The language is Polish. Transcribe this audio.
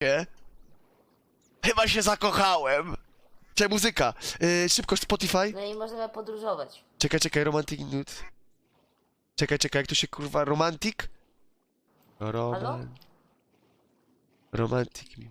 Nie? Chyba się zakochałem. Czekaj, muzyka. Yy, szybko, Spotify. No i możemy podróżować. Czekaj, czekaj, Romantic Nude. Czekaj, czekaj, jak to się kurwa, Romantic? Roman... Romantic mi.